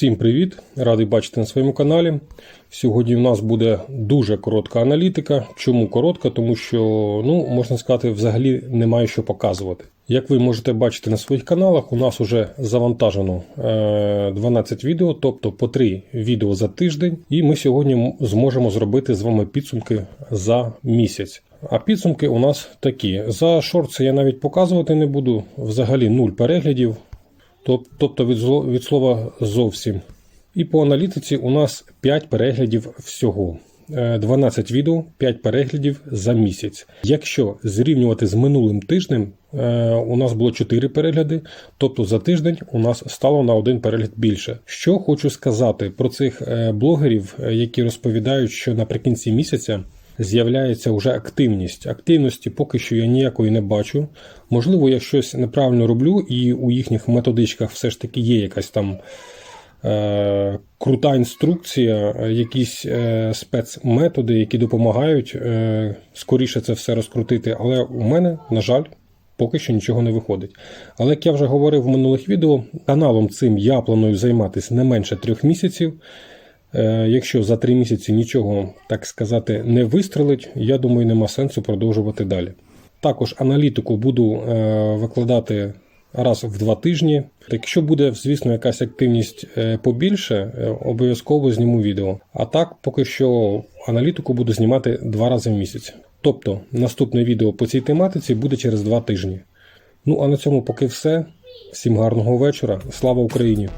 Всім привіт! Радий бачити на своєму каналі. Сьогодні у нас буде дуже коротка аналітика. Чому коротка? Тому що, ну, можна сказати, взагалі немає що показувати. Як ви можете бачити на своїх каналах, у нас вже завантажено е, 12 відео, тобто по 3 відео за тиждень, і ми сьогодні зможемо зробити з вами підсумки за місяць. А підсумки у нас такі. За шорти я навіть показувати не буду. Взагалі нуль переглядів. Тоб- Тобто від, слова зовсім. І по аналітиці у нас 5 переглядів всього. Е, 12 відео, 5 переглядів за місяць. Якщо зрівнювати з минулим тижнем, е, у нас було 4 перегляди, тобто за тиждень у нас стало на один перегляд більше. Що хочу сказати про цих е, блогерів, е, які розповідають, що наприкінці місяця з'являється вже активність. Активності поки що я ніякої не бачу. Можливо, я щось неправильно роблю, і у їхніх методичках все ж таки є якась там е, крута інструкція, якісь е, спецметоди, які допомагають е, скоріше це все розкрутити. Але у мене, на жаль, поки що нічого не виходить. Але як я вже говорив в минулих відео, каналом цим я планую займатися не менше трьох місяців. Е, Якщо за три місяці нічого, так сказати, не вистрелить, я думаю, нема сенсу продовжувати далі. Також аналітику буду е, викладати раз в два тижні. Якщо буде, звісно, якась активність е, побільше, обов'язково зніму відео. А так, поки що аналітику буду знімати два рази в місяць. Тобто, наступне відео по цій тематиці буде через два тижні. Ну а на цьому поки все. Всім гарного вечора. Слава Україні!